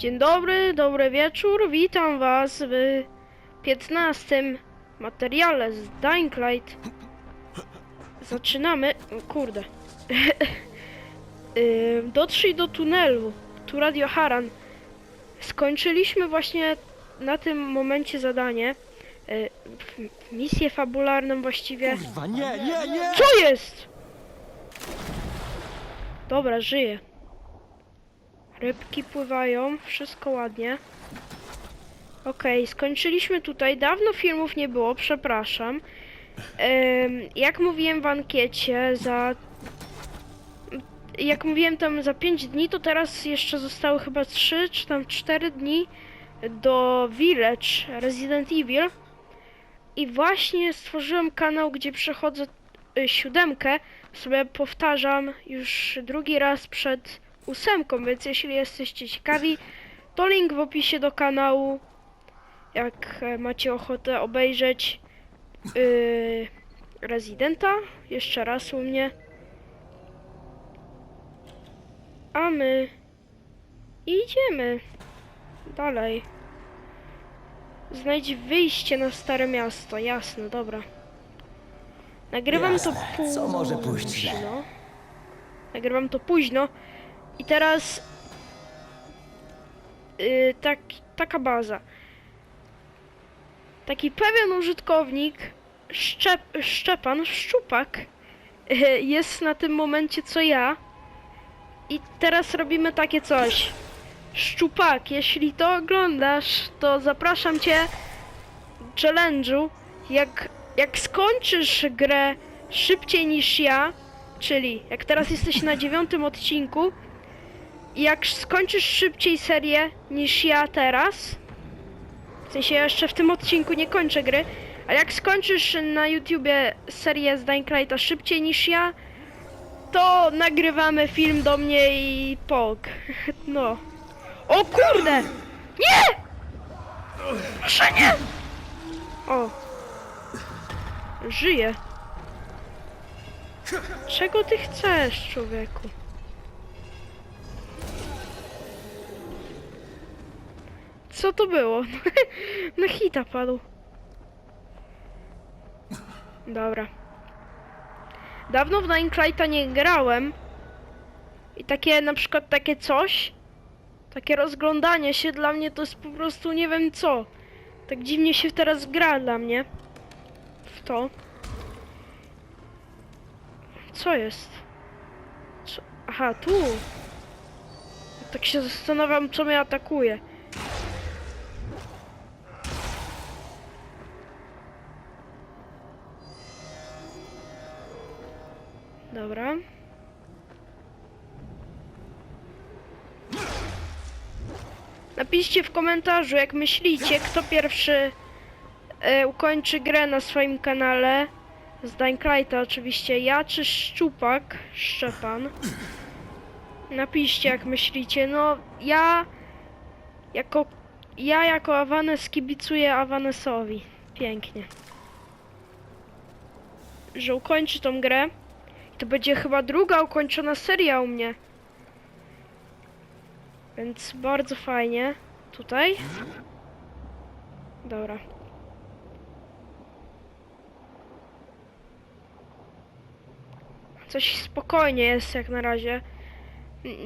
Dzień dobry, dobry wieczór. Witam Was w 15 materiale z Dying Light. Zaczynamy. O kurde. Dotrzyj do tunelu. Tu Radio Haran. Skończyliśmy właśnie na tym momencie zadanie. Y, Misję fabularną właściwie. Kurwa, nie, nie, nie! Co jest? Dobra, żyję. Rybki pływają, wszystko ładnie. Okej, skończyliśmy tutaj. Dawno filmów nie było, przepraszam. Jak mówiłem w ankiecie, za. Jak mówiłem tam za 5 dni, to teraz jeszcze zostały chyba 3 czy tam 4 dni do Village Resident Evil. I właśnie stworzyłem kanał, gdzie przechodzę y, siódemkę. Sobie powtarzam już drugi raz przed ósemką, więc jeśli jesteście ciekawi, to link w opisie do kanału. Jak e, macie ochotę obejrzeć yy, Residenta, jeszcze raz u mnie. A my idziemy dalej. Znajdź wyjście na Stare Miasto, jasne, dobra. Nagrywam Jasne, to późno. co może pójść źle? Nagrywam to późno. I teraz... Yy, tak, taka baza. Taki pewien użytkownik, Szczep, Szczepan, Szczupak, yy, jest na tym momencie co ja. I teraz robimy takie coś. Szczupak, jeśli to oglądasz, to zapraszam cię challenge'u. Jak, jak skończysz grę szybciej niż ja, czyli jak teraz jesteś na dziewiątym odcinku, jak skończysz szybciej serię niż ja teraz, w sensie ja jeszcze w tym odcinku nie kończę gry, a jak skończysz na YouTubie serię z Dying szybciej niż ja, to nagrywamy film do mnie i pok. No. O kurde! Nie! Proszę nie! O. Żyję. Czego ty chcesz, człowieku? Co to było? Na hita padł. Dobra. Dawno w Lighta nie grałem. I takie, na przykład takie coś, takie rozglądanie się dla mnie to jest po prostu nie wiem co. Tak dziwnie się teraz gra dla mnie. W to. Co jest? Co? Aha, tu. Tak się zastanawiam, co mnie atakuje. Dobra. Napiszcie w komentarzu, jak myślicie, kto pierwszy e, ukończy grę na swoim kanale. Z Lighta oczywiście. Ja czy Szczupak? Szczepan. Napiszcie jak myślicie. No ja jako ja jako Awanes kibicuję Avanesowi. Pięknie. Że ukończy tą grę. To będzie chyba druga ukończona seria u mnie. Więc bardzo fajnie. Tutaj. Dobra. Coś spokojnie jest jak na razie.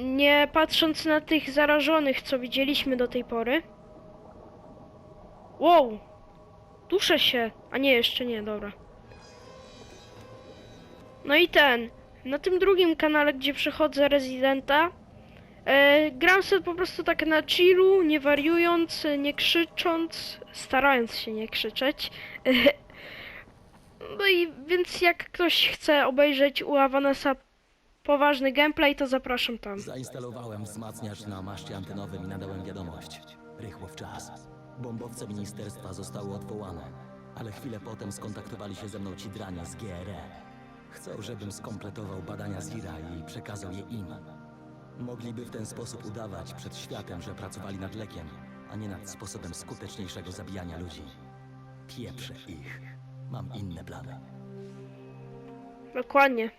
Nie patrząc na tych zarażonych, co widzieliśmy do tej pory. Wow! Duszę się! A nie, jeszcze nie, dobra. No i ten. Na tym drugim kanale, gdzie przechodzę Residenta, e, gram sobie po prostu tak na chillu, nie wariując, nie krzycząc, starając się nie krzyczeć. No i więc jak ktoś chce obejrzeć u Avanesa poważny gameplay, to zapraszam tam. Zainstalowałem wzmacniacz na maszcie antenowym i nadałem wiadomość. Rychło w czas. Bombowce ministerstwa zostały odwołane, ale chwilę potem skontaktowali się ze mną ci dranie z GRE. Chcą, żebym skompletował badania Zira i przekazał je im. Mogliby w ten sposób udawać przed światem, że pracowali nad lekiem, a nie nad sposobem skuteczniejszego zabijania ludzi. Pieprzę ich. Mam inne plany. Dokładnie.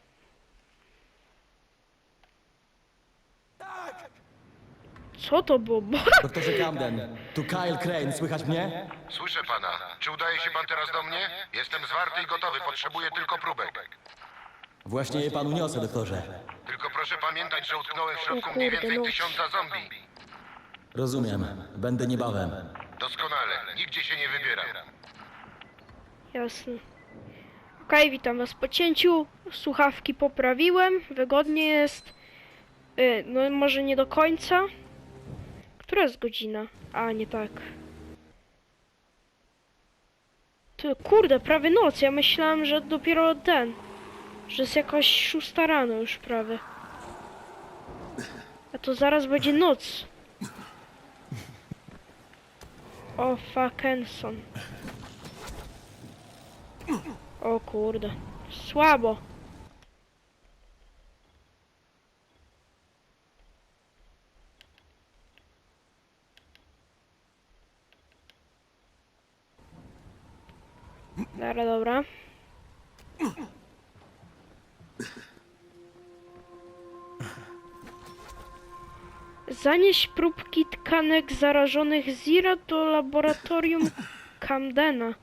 Co to było? Bo... Doktorze Camden, tu Kyle Crane, słychać mnie? Słyszę pana. Czy udaje się pan teraz do mnie? Jestem zwarty i gotowy, potrzebuję tylko próbek. Właśnie je panu niosę, doktorze. Tylko proszę pamiętać, że utknąłem w środku mniej kurde, więcej no. tysiąca zombie. Rozumiem, będę niebawem. Doskonale, nigdzie się nie wybieram. Jasne. Okej, witam was po cięciu. Słuchawki poprawiłem, wygodnie jest. Y, no może nie do końca. Która jest godzina? A, nie tak. Ty, kurde, prawie noc. Ja myślałem, że dopiero ten. Że jest jakoś szósta rano już prawie. A to zaraz będzie noc. O, fuckenson. O kurde. Słabo. Dobra, dobra. Zanieś próbki tkanek zarażonych Zira do laboratorium Camdena.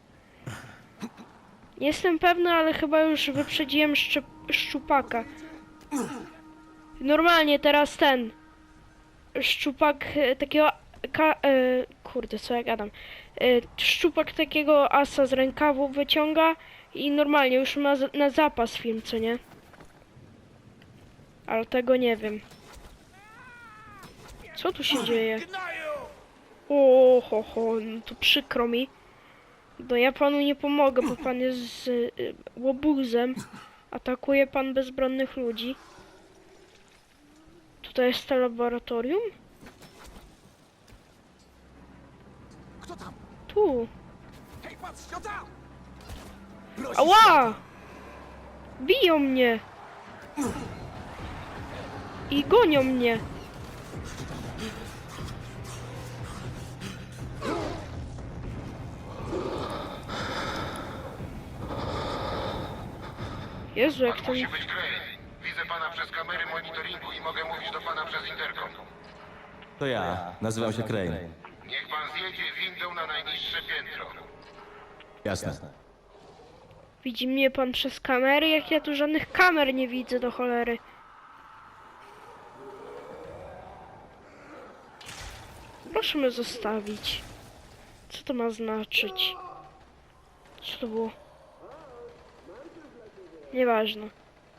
Jestem pewny, ale chyba już wyprzedziłem szczep- szczupaka. Normalnie teraz ten szczupak e, takiego ka- e, kurde, co ja gadam. E, szczupak takiego asa z rękawu wyciąga i normalnie już ma za- na zapas film, co nie? Ale tego nie wiem. Co tu się dzieje? O, ho, ho, no to przykro mi. No ja panu nie pomogę, bo pan jest z y, łobuzem. Atakuje pan bezbronnych ludzi. Tutaj jest to laboratorium? Kto tam? Tu. Hej, patrzcie tam! Ała! Biją mnie! I gonią mnie! Jezu, jak Pan to... musi być Crane. Widzę pana przez kamery monitoringu i mogę mówić do pana przez interkom. To ja, nazywam się Crane. Niech pan zjedzie windą na najniższe piętro. Jasne. Widzi mnie pan przez kamery? Jak ja tu żadnych kamer nie widzę do cholery. Proszę mnie zostawić. Co to ma znaczyć? Co to było? Nieważne.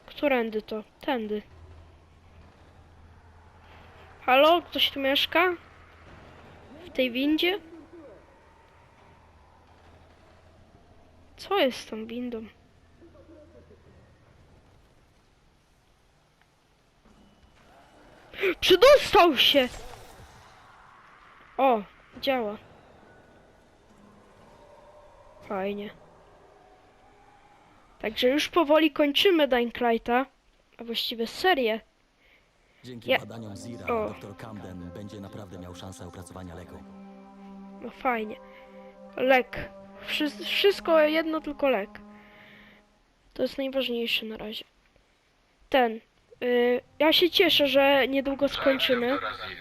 Którędy to? Tędy. Halo? Ktoś tu mieszka? W tej windzie? Co jest z tą windą? Przedostał się! O, działa. Fajnie. Także już powoli kończymy Dying a właściwie serię. Dzięki Ja- badaniom Zira, O. doktor Camden będzie naprawdę miał szansę opracowania leku. No fajnie. Lek. Wszy- wszystko jedno, tylko lek. To jest najważniejsze na razie. Ten. y, ja się cieszę, że niedługo skończymy. Tak, doktora Zir.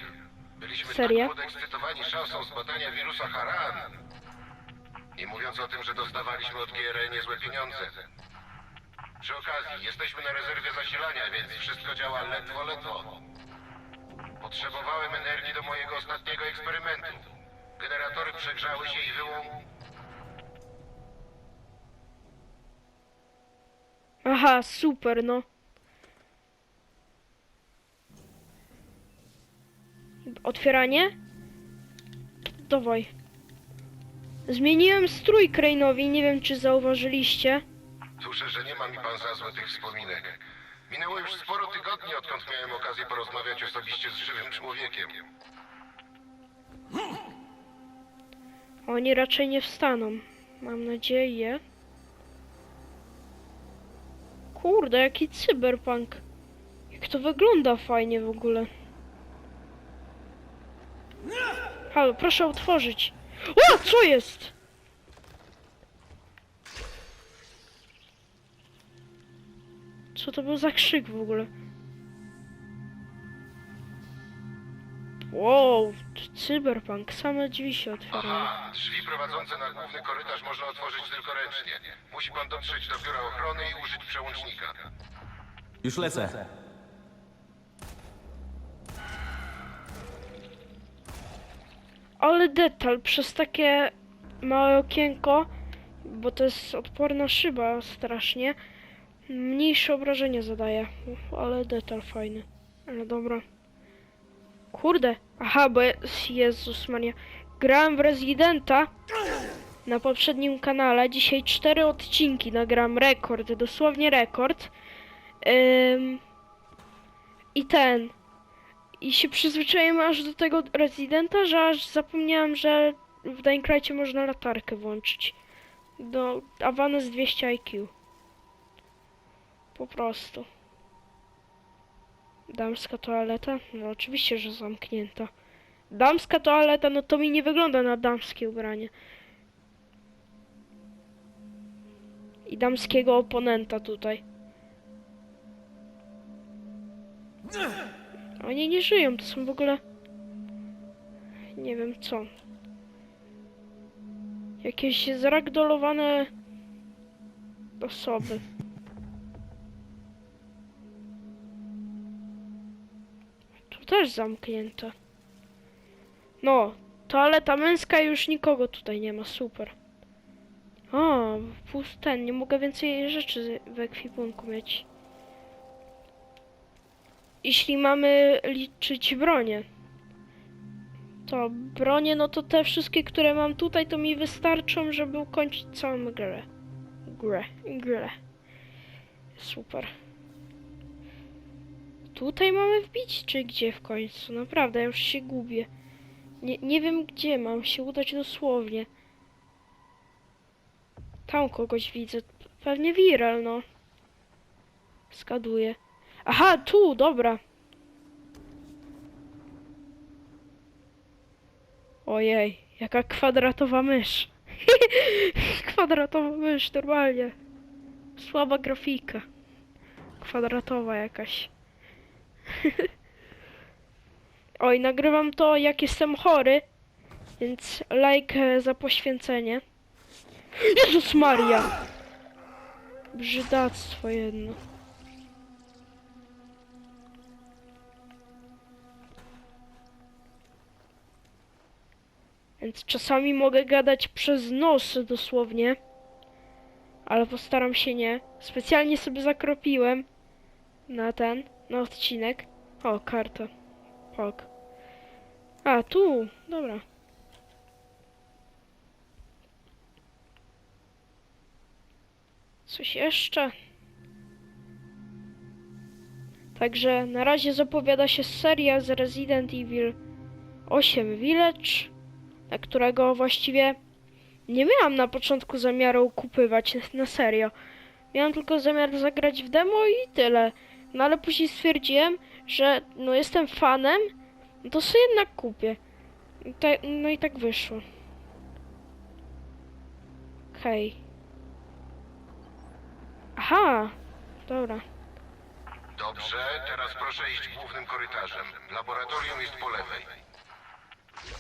Byliśmy Serię? tak podekscytowani szansą zbadania wirusa Haran. Nie mówiąc o tym, że dostawaliśmy od GRE niezłe pieniądze. Przy okazji, jesteśmy na rezerwie zasilania, więc wszystko działa ledwo, ledwo. Potrzebowałem energii do mojego ostatniego eksperymentu. Generatory przegrzały się i wyłą... Aha, super, no. Otwieranie? Dawaj. Zmieniłem strój Crane'owi, nie wiem czy zauważyliście. Słyszę, że nie ma mi pan za złe tych wspominek. Minęło już sporo tygodni, odkąd miałem okazję porozmawiać osobiście z żywym człowiekiem. Oni raczej nie wstaną. Mam nadzieję. Kurde, jaki cyberpunk. Jak to wygląda fajnie w ogóle. Halo, proszę otworzyć. O, co jest? Co to był za krzyk w ogóle? Wow, cyberpunk, same drzwi się otwierają. Aha, drzwi prowadzące na główny korytarz można otworzyć tylko ręcznie. Musi pan dotrzeć do biura ochrony i użyć przełącznika. Już lecę. Ale detal przez takie małe okienko, bo to jest odporna szyba strasznie, mniejsze obrażenie zadaje. Ale detal fajny. Ale dobra. Kurde. Aha, bo je- Jezus Maria. Grałem w Residenta na poprzednim kanale. Dzisiaj cztery odcinki nagram. Rekord, dosłownie rekord. Ym... I ten. I się przyzwyczaiłem aż do tego Residenta, że aż zapomniałem, że w Dying można latarkę włączyć. Do Avanes 200 IQ. Po prostu. Damska toaleta? No oczywiście, że zamknięta. Damska toaleta, no to mi nie wygląda na damskie ubranie. I damskiego oponenta tutaj. Oni nie żyją, to są w ogóle... Nie wiem co. Jakieś zragdolowane osoby. Też zamknięte. No, toaleta męska już nikogo tutaj nie ma, super. O, pust ten, nie mogę więcej rzeczy w ekwipunku mieć. Jeśli mamy liczyć bronię, to bronie, no to te wszystkie, które mam tutaj, to mi wystarczą, żeby ukończyć całą grę. Grę, grę. Super. Tutaj mamy wbić, czy gdzie w końcu? Naprawdę, ja już się gubię. Nie, nie wiem gdzie mam się udać dosłownie. Tam kogoś widzę. Pewnie Viral, no. Skaduję. Aha, tu, dobra. Ojej, jaka kwadratowa mysz. kwadratowa mysz, normalnie. Słaba grafika. Kwadratowa jakaś. Oj, nagrywam to jak jestem chory, więc like e, za poświęcenie. Jezus Maria! Brzydactwo jedno. Więc czasami mogę gadać przez nos dosłownie. Ale postaram się nie. Specjalnie sobie zakropiłem na ten, na odcinek. O, karta. Ok. A, tu. Dobra. Coś jeszcze? Także na razie zapowiada się seria z Resident Evil 8 Village, na którego właściwie nie miałam na początku zamiaru kupywać, na serio. Miałam tylko zamiar zagrać w demo i tyle. No ale później stwierdziłem, że no jestem fanem, no to sobie jednak kupię. No i tak wyszło. Okej. Aha, dobra. Dobrze, teraz proszę iść głównym korytarzem. Laboratorium jest po lewej.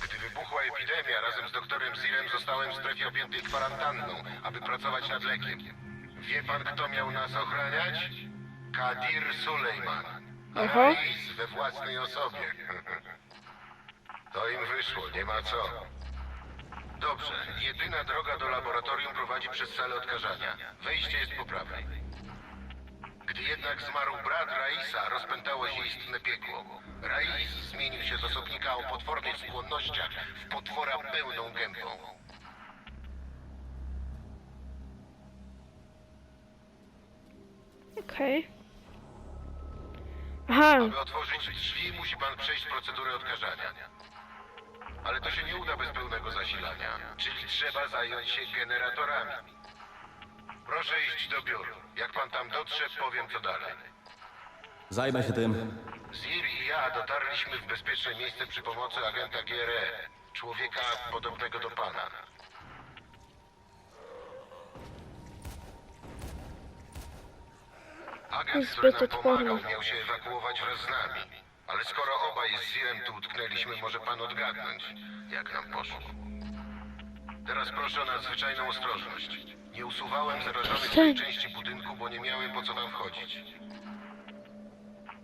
Gdy wybuchła epidemia, razem z doktorem Zirem zostałem w strefie objętej kwarantanną, aby pracować nad lekiem. Wie pan, kto miał nas ochraniać? Kadir Sulejman. Aha. Rais we własnej osobie. To im wyszło, nie ma co. Dobrze, jedyna droga do laboratorium prowadzi przez salę odkażania. Wejście jest po prawej. Gdy jednak zmarł brat Raisa, rozpętało się istne piekło. Rais zmienił się z osobnika o potwornych skłonnościach w potwora pełną gębą. Okej. Aha, Aby otworzyć drzwi, musi pan przejść procedurę odkażania. Ale to się nie uda bez pełnego zasilania, czyli trzeba zająć się generatorami. Proszę iść do biur. Jak pan tam dotrze, powiem co dalej. Zajmę się tym. Zir i ja dotarliśmy w bezpieczne miejsce przy pomocy agenta GRE, człowieka podobnego do pana. Który Zbyt odporny. miał się ewakuować wraz z nami, Ale skoro obaj z Zirem tu utknęliśmy, może pan odgadnąć, jak nam poszło. Teraz proszę o nadzwyczajną ostrożność. Nie usuwałem zarażonych tej części budynku, bo nie miałem po co tam wchodzić.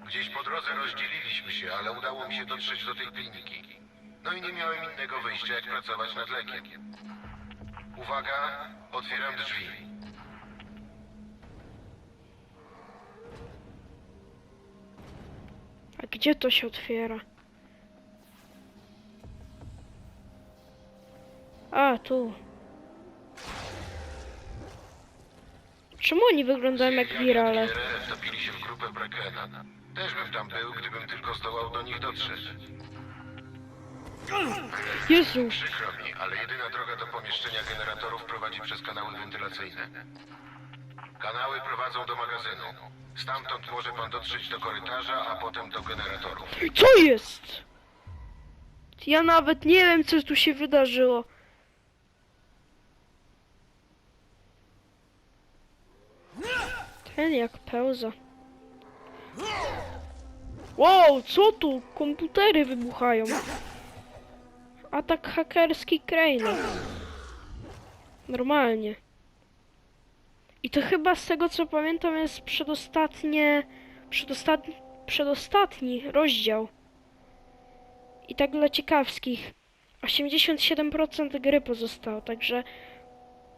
Gdzieś po drodze rozdzieliliśmy się, ale udało mi się dotrzeć do tej kliniki. No i nie miałem innego wyjścia, jak pracować nad lekiem. Uwaga, otwieram drzwi. A gdzie to się otwiera? A, tu. Czemu oni wyglądają jak wirale? Wtopili się w grupę Brekena. Też bym tam był, gdybym tylko zdołał do nich dotrzeć. Jezu, Przykro mi, ale jedyna droga do pomieszczenia generatorów prowadzi przez kanały wentylacyjne. Kanały prowadzą do magazynu. Stamtąd może pan dotrzeć do korytarza, a potem do generatorów. co jest? Ja nawet nie wiem, co tu się wydarzyło. Ten jak pełza. Wow, co tu? Komputery wybuchają. Atak hakerski Crane'a. Normalnie. I to chyba z tego co pamiętam jest przedostatnie... Przedostatni, przedostatni rozdział. I tak dla ciekawskich. 87% gry pozostało, także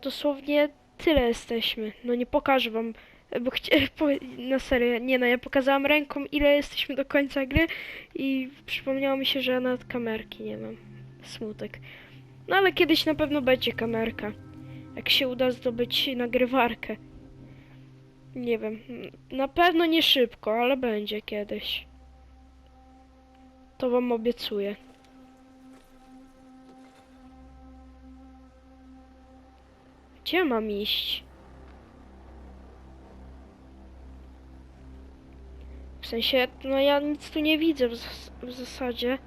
dosłownie tyle jesteśmy. No nie pokażę wam, bo po... na serio, nie no, ja pokazałam ręką ile jesteśmy do końca gry i przypomniało mi się, że nawet kamerki nie mam. Smutek. No ale kiedyś na pewno będzie kamerka. Jak się uda zdobyć nagrywarkę. Nie wiem, na pewno nie szybko, ale będzie kiedyś. To wam obiecuję. Gdzie mam iść? W sensie, no ja nic tu nie widzę w, zas- w zasadzie.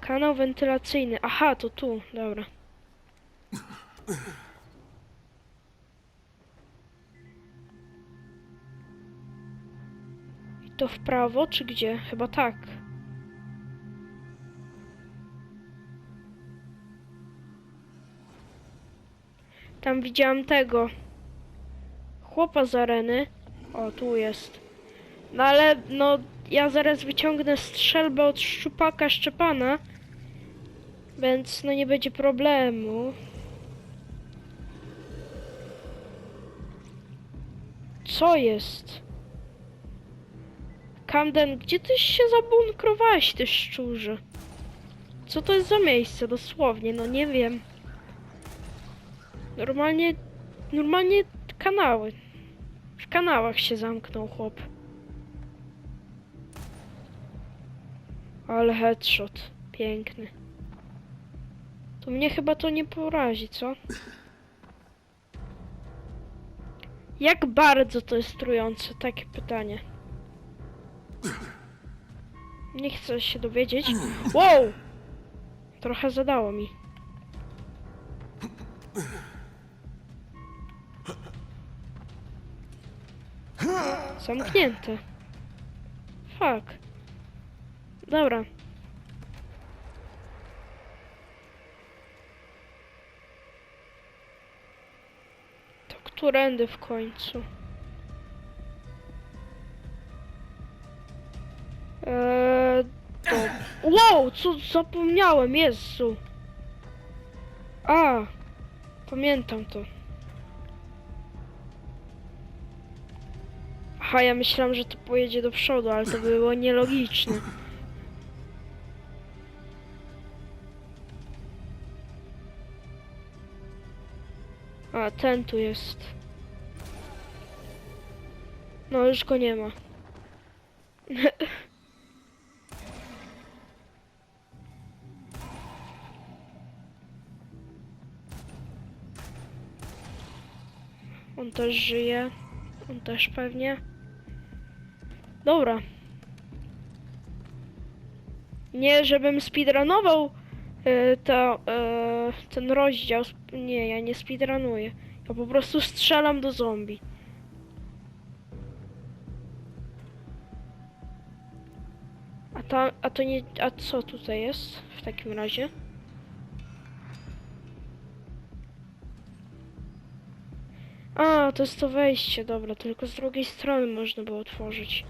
Kanał wentylacyjny. Aha, to tu, dobra. I to w prawo, czy gdzie? Chyba tak. Tam widziałam tego. Chłopa z areny. O, tu jest. No ale, no, ja zaraz wyciągnę strzelbę od szczupaka Szczepana. Więc, no, nie będzie problemu. Co jest? Camden, gdzie ty się zabunkrowałeś, ty szczurze? Co to jest za miejsce, dosłownie, no nie wiem. Normalnie, normalnie kanały. W kanałach się zamknął chłop. Ale headshot. Piękny. To mnie chyba to nie porazi, co? Jak bardzo to jest trujące? Takie pytanie. Nie chcę się dowiedzieć. Wow! Trochę zadało mi. Zamknięte. Fuck. Dobra. To którędy w końcu? Eee, to... Wow, co zapomniałem, Jezu. A, pamiętam to. Aha, ja myślałam, że to pojedzie do przodu, ale to było nielogiczne. A, ten tu jest. No, już go nie ma. On też żyje. On też pewnie. Dobra. Nie, żebym speedrunował to, e, ten rozdział. Nie, ja nie speedrunuję. Ja po prostu strzelam do zombie. ta, a to nie, a co tutaj jest w takim razie? A, to jest to wejście, dobra, tylko z drugiej strony można było otworzyć.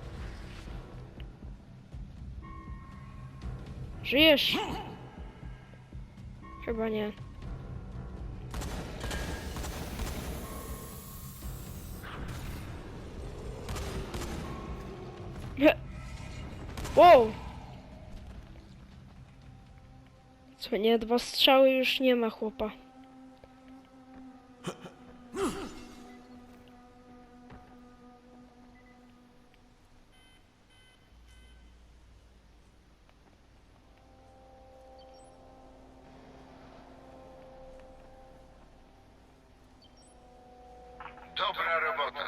Żyjesz? Chyba nie. Wow! Co nie, dwa strzały już nie ma chłopa. Dobra robota.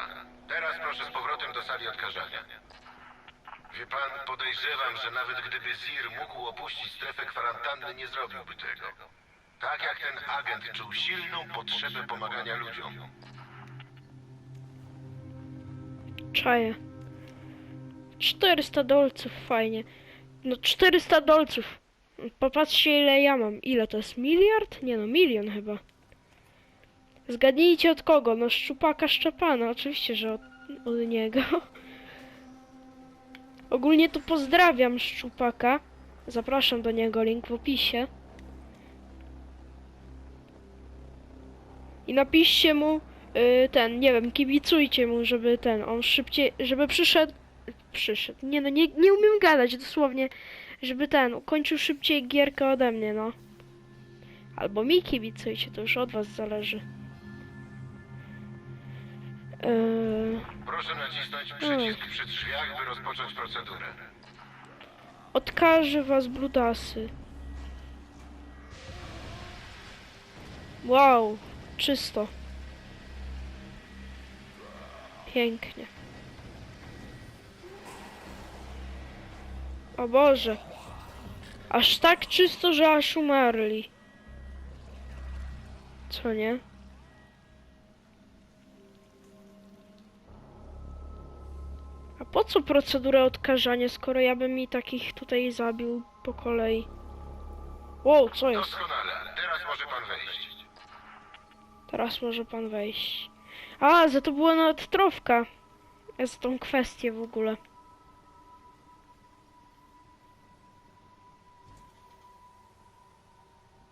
Teraz proszę z powrotem do sali odkażania. Wie pan, podejrzewam, że nawet gdyby Zir mógł opuścić strefę kwarantanny, nie zrobiłby tego. Tak jak ten agent czuł silną potrzebę pomagania ludziom. Czaję. 400 dolców, fajnie. No 400 dolców. Popatrzcie ile ja mam. Ile to jest? Miliard? Nie no, milion chyba. Zgadnijcie od kogo? No szczupaka Szczepana. Oczywiście, że od, od niego. Ogólnie to pozdrawiam szczupaka. Zapraszam do niego, link w opisie. I napiszcie mu y, ten, nie wiem, kibicujcie mu, żeby ten, on szybciej, żeby przyszedł, przyszedł, nie no, nie, nie umiem gadać dosłownie, żeby ten, ukończył szybciej gierkę ode mnie, no. Albo mi kibicujcie, to już od was zależy. Yy, Proszę nacisnąć przycisk przy drzwiach, by rozpocząć procedurę. odkażę was brudasy. Wow, czysto. Pięknie. O Boże. Aż tak czysto, że aż umarli. Co nie? Po co procedura odkażania, skoro ja bym mi takich tutaj zabił po kolei? Wow, co jest? Doskonale. Teraz może pan wejść. Teraz może pan wejść. A, za to była nawet trofka. Za tą kwestię w ogóle.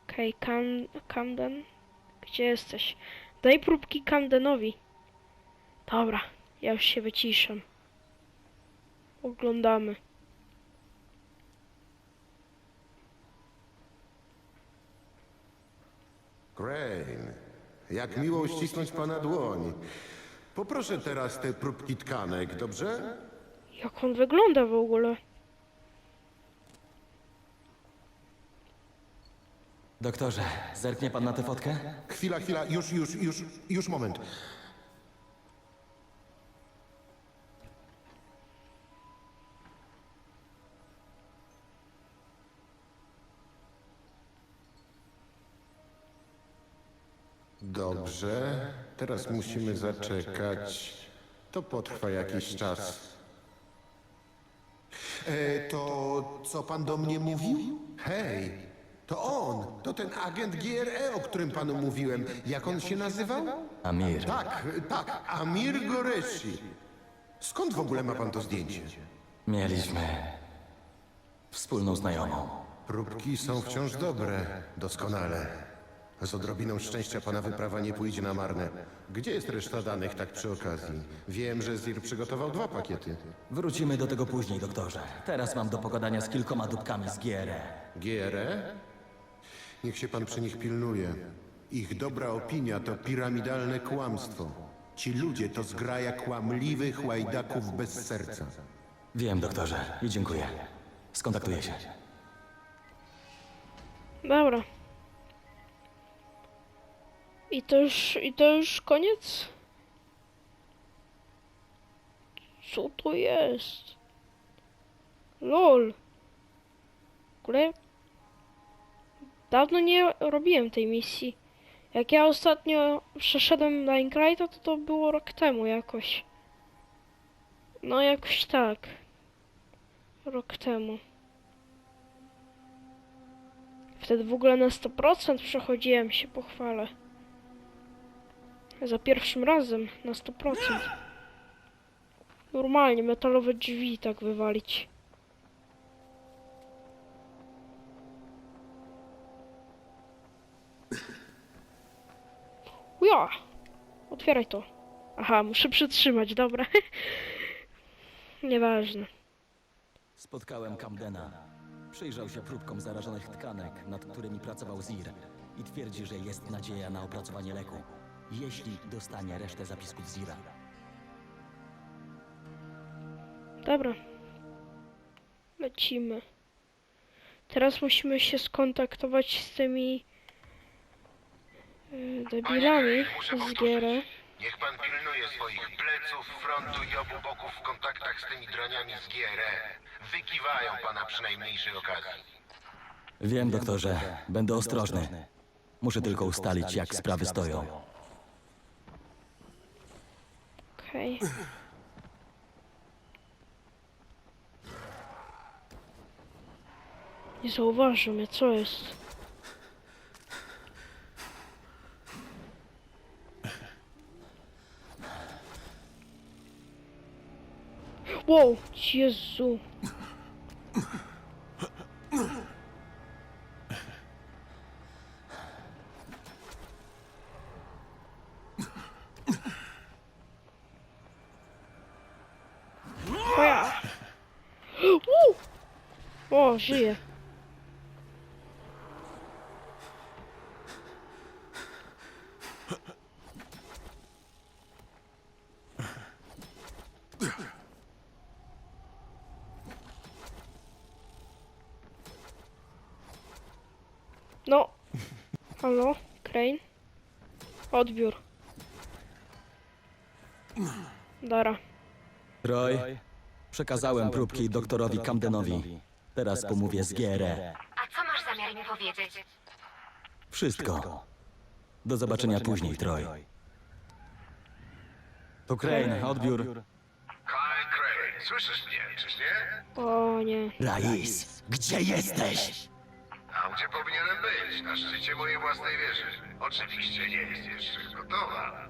Okej, okay, Cam Camden? Gdzie jesteś? Daj próbki Camdenowi. Dobra, ja już się wyciszam. Oglądamy. Crane, jak miło uścisnąć pana dłoń. Poproszę teraz te próbki tkanek, dobrze? Jak on wygląda w ogóle? Doktorze, zerknie pan na tę fotkę? Chwila, chwila, już, już, już, już moment. Dobrze, teraz musimy zaczekać. To potrwa jakiś czas. E, to co pan do mnie mówił? Hej, to on, to ten agent GRE, o którym panu mówiłem. Jak on się nazywał? Amir. Tak, tak, Amir Goreshi. Skąd w ogóle ma pan to zdjęcie? Mieliśmy wspólną znajomą. Próbki są wciąż dobre, doskonale. Z odrobiną szczęścia pana wyprawa nie pójdzie na marne. Gdzie jest reszta danych, tak przy okazji? Wiem, że Zir przygotował dwa pakiety. Wrócimy do tego później, doktorze. Teraz mam do pogadania z kilkoma dupkami z GRE. GRE? Niech się pan przy nich pilnuje. Ich dobra opinia to piramidalne kłamstwo. Ci ludzie to zgraja kłamliwych łajdaków bez serca. Wiem, doktorze, i dziękuję. Skontaktuję się. Dobra. I to już, i to już koniec? Co to jest? LOL. Ogóle dawno nie robiłem tej misji. Jak ja ostatnio przeszedłem Minecrafta, to to było rok temu jakoś. No jakoś tak. Rok temu. Wtedy w ogóle na 100% przechodziłem, się pochwalę. Za pierwszym razem na 100%. Normalnie metalowe drzwi tak wywalić. Ja! Otwieraj to. Aha, muszę przytrzymać, dobra. Nieważne. Spotkałem Camdena. Przyjrzał się próbkom zarażonych tkanek, nad którymi pracował Zir i twierdzi, że jest nadzieja na opracowanie leku, jeśli dostanie resztę zapisków Zira. Dobra. Lecimy. Teraz musimy się skontaktować z tymi yy, debilami z powtórzyć. gier. Niech pan pilnuje swoich pleców, frontu i obu boków w kontaktach z tymi draniami z GRE. Wykiwają pana przy najmniejszej okazji. Wiem, doktorze, będę ostrożny. Muszę tylko ustalić, jak sprawy stoją. Okej. Nie zauważył mnie, co jest? Wow, Jezu. Żyje. No. Halo, Crane? Odbiór. Dara. Roy, przekazałem próbki doktorowi Camdenowi. Teraz pomówię z GRE. A co masz zamiar mi powiedzieć? Wszystko. Do zobaczenia później, Troy. To Crane, odbiór. Kyle Crane, słyszysz mnie, czyż nie? O nie. Rais, gdzie jesteś? Tam, gdzie powinienem być, na szczycie mojej własnej wieży. Oczywiście nie jest jeszcze gotowa.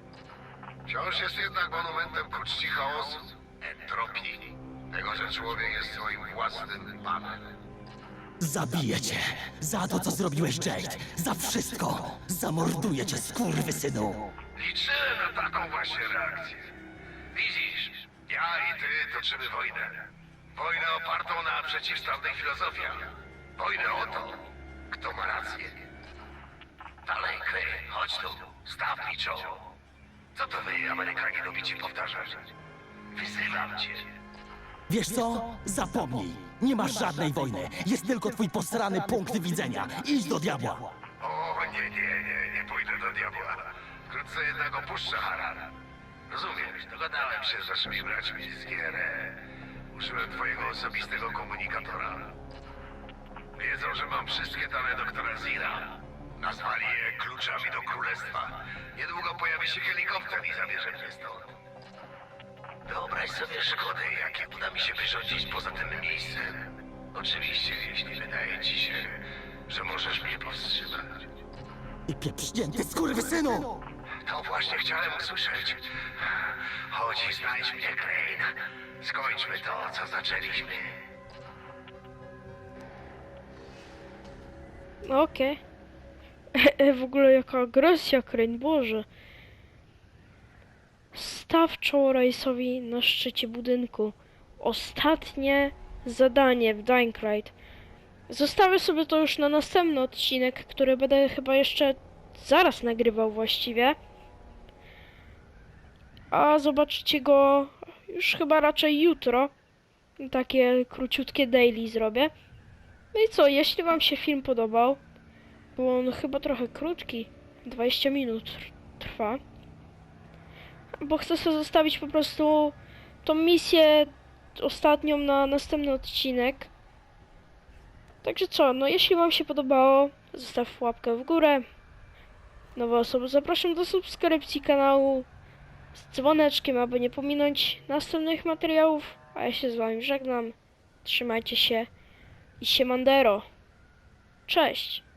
Wciąż jest jednak monumentem ku czci chaosu, entropii. Tego, że człowiek jest swoim własnym panem. Zabiję cię. Za to, co zrobiłeś, Jade. Za wszystko. Zamorduję cię, skurwysynu. Liczyłem na taką właśnie reakcję. Widzisz, ja i ty toczymy wojnę. Wojnę opartą na przeciwstawnych filozofiach. Wojnę o to, kto ma rację. Dalej, Crane, chodź tu, staw mi czoło. Co to wy, Amerykanie, lubicie powtarzać? Wyzywam cię. Wiesz co? Zapomnij. Nie masz żadnej wojny. Jest tylko twój posrany punkt widzenia. Idź do diabła. O, nie, nie, nie, nie pójdę do diabła. Wkrótce jednak opuszczę Haran. Rozumiesz, dogadałem się z naszymi braćmi z GRE. Użyłem twojego osobistego komunikatora. Wiedzą, że mam wszystkie dane doktora Zira. Nazwali je kluczami do królestwa. Niedługo pojawi się helikopter i zabierze mnie stąd. Wyobraź sobie szkody, jakie uda mi się wyrządzić poza tym miejscem. Oczywiście, jeśli wydaje ci się, że możesz mnie powstrzymać. I pieprznięty skurwysynu! To właśnie chciałem usłyszeć. Chodź i znajdź mnie, Crane. Skończmy to, co zaczęliśmy. No okej. w ogóle jaka agresja, Crane, Boże. Staw czoło na szczycie budynku. Ostatnie zadanie w Dying Light. Zostawię sobie to już na następny odcinek, który będę chyba jeszcze zaraz nagrywał właściwie. A zobaczycie go już chyba raczej jutro. Takie króciutkie daily zrobię. No i co, jeśli wam się film podobał, bo on chyba trochę krótki, 20 minut tr- trwa, bo chcę sobie zostawić po prostu tą misję ostatnią na następny odcinek. Także co, no jeśli wam się podobało, zostaw łapkę w górę. Nowe osoby zapraszam do subskrypcji kanału z dzwoneczkiem, aby nie pominąć następnych materiałów. A ja się z wami żegnam. Trzymajcie się i siemandero. Cześć!